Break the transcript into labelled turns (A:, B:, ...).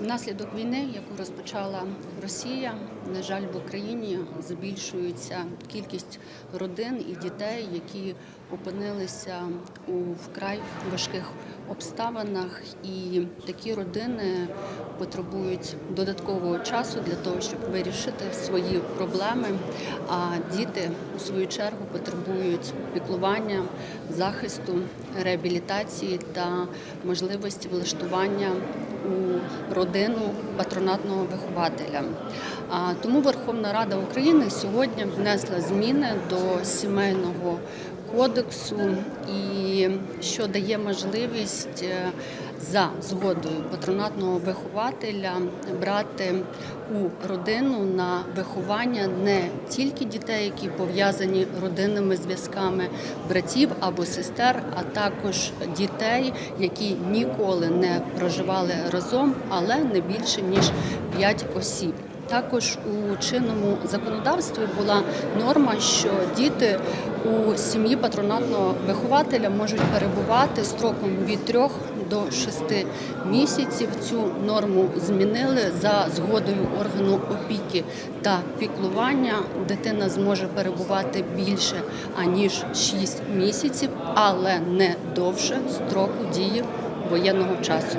A: Внаслідок війни, яку розпочала Росія, на жаль, в Україні збільшується кількість родин і дітей, які опинилися у вкрай важких обставинах, і такі родини потребують додаткового часу для того, щоб вирішити свої проблеми. А діти у свою чергу потребують піклування, захисту, реабілітації та можливості влаштування у родину патронатного вихователя. Тому Верховна Рада України сьогодні внесла зміни до сімейного кодексу, і що дає можливість е, за згодою патронатного вихователя брати у родину на виховання не тільки дітей, які пов'язані родинними зв'язками братів або сестер, а також дітей, які ніколи не проживали разом, але не більше ніж 5 осіб. Також у чинному законодавстві була норма, що діти у сім'ї патронатного вихователя можуть перебувати строком від 3 до 6 місяців. Цю норму змінили за згодою органу опіки та піклування. Дитина зможе перебувати більше аніж 6 місяців, але не довше строку дії воєнного часу.